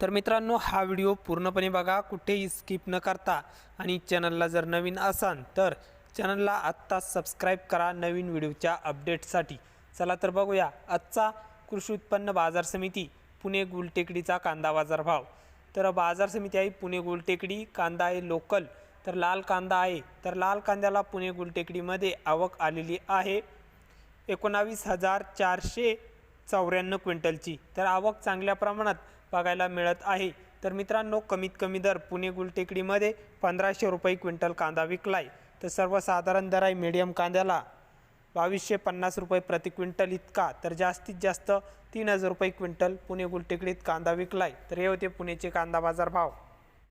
तर मित्रांनो हा व्हिडिओ पूर्णपणे बघा कुठेही स्किप न करता. आणि चॅनलला जर नवीन असाल तर चॅनलला आत्ताच सबस्क्राईब करा नवीन व्हिडिओच्या अपडेटसाठी. चला तर बघूया आजचा कृषी उत्पन्न बाजार समिती पुणे गुलटेकडीचा कांदा बाजारभाव तर बाजार समिती आहे पुणे गुलटेकडी कांदा आहे लोकल तर लाल कांदा आहे. तर लाल कांद्याला पुणे गुलटेकडीमध्ये आवक आलेली आहे. एकोणावीस हजार चारशे चौऱ्याण्णव क्विंटलची. तर आवक चांगल्या प्रमाणात बघायला मिळत आहे. तर मित्रांनो कमीत कमी दर पुणे गुलटेकडीमध्ये पंधराशे रुपये क्विंटल कांदा विकला आहे तर सर्वसाधारण दर आहे मीडियम कांद्याला बावीसशे पन्नास रुपये प्रति क्विंटल इतका. तर जास्तीत जास्त तीन हजार रुपये क्विंटल पुणे गुलटेकडीत कांदा विकला आहे तर हे होते पुणेचे कांदा बाजार भाव